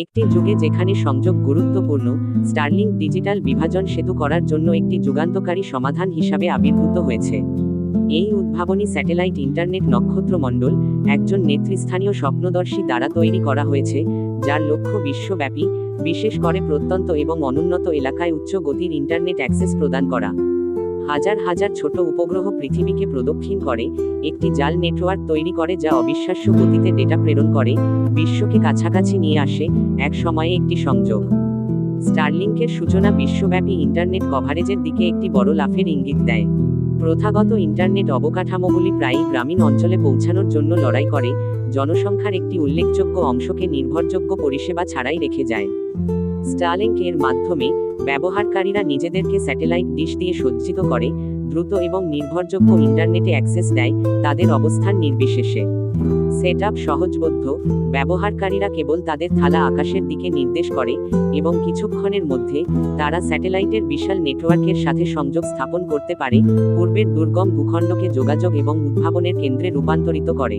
একটি যুগে যেখানে সংযোগ গুরুত্বপূর্ণ স্টারলিংক ডিজিটাল বিভাজন সেতু করার জন্য একটি যুগান্তকারী সমাধান হিসাবে আবির্ভূত হয়েছে। এই উদ্ভাবনী স্যাটেলাইট ইন্টারনেট নক্ষত্রমণ্ডল একজন নেতৃস্থানীয় স্বপ্নদর্শী দ্বারা তৈরি করা হয়েছে, যার লক্ষ্য বিশ্বব্যাপী, বিশেষ করে প্রত্যন্ত এবং অনুন্নত এলাকায় উচ্চ গতির ইন্টারনেট অ্যাক্সেস প্রদান করা। হাজার হাজার ছোট উপগ্রহ পৃথিবীকে প্রদক্ষিণ করে, একটি জাল নেটওয়ার্ক তৈরি করে যা অবিশ্বাস্য গতিতে ডেটা প্রেরণ করে, বিশ্বকে কাছাকাছি নিয়ে আসে এক সময়ে একটি সংযোগ। স্টারলিংকের সূচনা বিশ্বব্যাপী ইন্টারনেট কভারেজের দিকে একটি বড় লাফের ইঙ্গিত দেয়। প্রথাগত ইন্টারনেট অবকাঠামোগুলি প্রায়ই গ্রামীণ অঞ্চলে পৌঁছানোর জন্য লড়াই করে, জনসংখ্যার একটি উল্লেখযোগ্য অংশকে নির্ভরযোগ্য পরিষেবা ছাড়াই রেখে যায়। স্টারলিংক এর মাধ্যমে ব্যবহারকারীরা নিজেদেরকে স্যাটেলাইট ডিশ দিয়ে সজ্জিত করে, দ্রুত এবং নির্ভরযোগ্য ইন্টারনেটে অ্যাক্সেস দেয় তাদের অবস্থান নির্বিশেষে। সেট আপ সহজবোধ্য, ব্যবহারকারীরা কেবল তাদের থালা আকাশের দিকে নির্দেশ করে এবং কিছুক্ষণের মধ্যে তারা স্যাটেলাইটের বিশাল নেটওয়ার্কের সাথে সংযোগ স্থাপন করতে পারে, পূর্বের দুর্গম ভূখণ্ডকে যোগাযোগ এবং উদ্ভাবনের কেন্দ্রে রূপান্তরিত করে।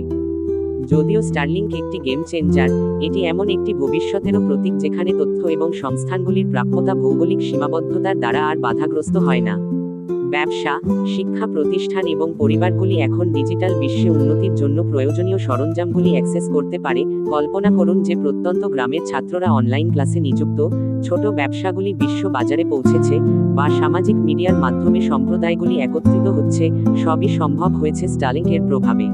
যদিও স্টার্লিং একটি গেম চেঞ্জার, এটি এমন একটি ভবিষ্যতেরও প্রতীক যেখানে তথ্য এবং সংস্থানগুলির প্রাপ্যতা ভৌগোলিক সীমাবদ্ধতার দ্বারা আর বাধাগ্রস্ত হয় না। ব্যবসা, শিক্ষা প্রতিষ্ঠান এবং পরিবারগুলি এখন ডিজিটাল বিশ্বে উন্নতির জন্য প্রয়োজনীয় সরঞ্জামগুলি অ্যাক্সেস করতে পারে। কল্পনা করুন যে প্রত্যন্ত গ্রামের ছাত্ররা অনলাইন ক্লাসে নিযুক্ত, ছোট ব্যবসাগুলি বিশ্ব বাজারে পৌঁছেছে বা সামাজিক মিডিয়ার মাধ্যমে সম্প্রদায়গুলি একত্রিত হচ্ছে, সবই সম্ভব হয়েছে স্টালিংকের প্রভাবে।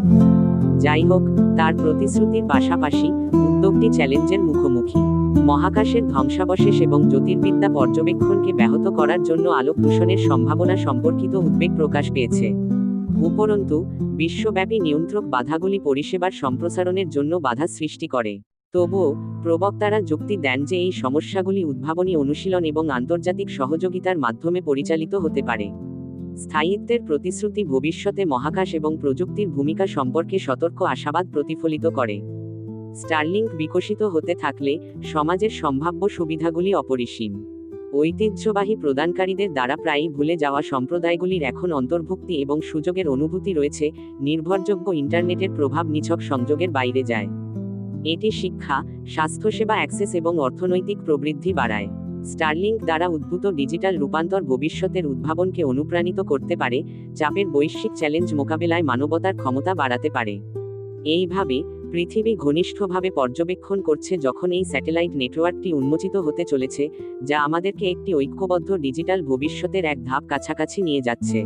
যাই হোক, তার প্রতিশ্রুতির পাশাপাশি উদ্যোগটি চ্যালেঞ্জের মুখোমুখি। মহাকাশের ধ্বংসাবশেষ এবং জ্যোতির্বিদ্যা পর্যবেক্ষণকে ব্যাহত করার জন্য আলোক দূষণের সম্ভাবনা সম্পর্কিত উদ্বেগ প্রকাশ পেয়েছে। উপরন্তু, বিশ্বব্যাপী নিয়ন্ত্রক বাধাগুলি পরিষেবার সম্প্রসারণের জন্য বাধা সৃষ্টি করে। তবুও, প্রবক্তারা যুক্তি দেন যে এই সমস্যাগুলি উদ্ভাবনী অনুশীলন এবং আন্তর্জাতিক সহযোগিতার মাধ্যমে পরিচালিত হতে পারে। স্থায়িত্বের প্রতিশ্রুতি ভবিষ্যতে মহাকাশ এবং প্রযুক্তির ভূমিকা সম্পর্কে সতর্ক আশাবাদ প্রতিফলিত করে। স্টারলিংক বিকশিত হতে থাকলে সমাজের সম্ভাব্য সুবিধাগুলি অপরিসীম। ঐতিহ্যবাহী প্রদানকারীদের দ্বারা প্রায়ই ভুলে যাওয়া সম্প্রদায়গুলির এখন অন্তর্ভুক্তি এবং সুযোগের অনুভূতি রয়েছে, নির্ভরযোগ্য ইন্টারনেটের প্রভাব নিছক সংযোগের বাইরে যায়। এটি শিক্ষা, স্বাস্থ্যসেবা অ্যাক্সেস এবং অর্থনৈতিক প্রবৃদ্ধি বাড়ায়। স্টারলিংক দ্বারা উদ্ভূত ডিজিটাল রূপান্তর ভবিষ্যতের উদ্ভাবনকে অনুপ্রাণিত করতে পারে, চাপের বৈশ্বিক চ্যালেঞ্জ মোকাবেলায় মানবতার ক্ষমতা বাড়াতে পারে। এইভাবে পৃথিবী ঘনিষ্ঠভাবে পর্যবেক্ষণ করছে যখন এই স্যাটেলাইট নেটওয়ার্কটি উন্মোচিত হতে চলেছে, যা আমাদেরকে একটি ঐক্যবদ্ধ ডিজিটাল ভবিষ্যতের এক ধাপ কাছাকাছি নিয়ে যাচ্ছে।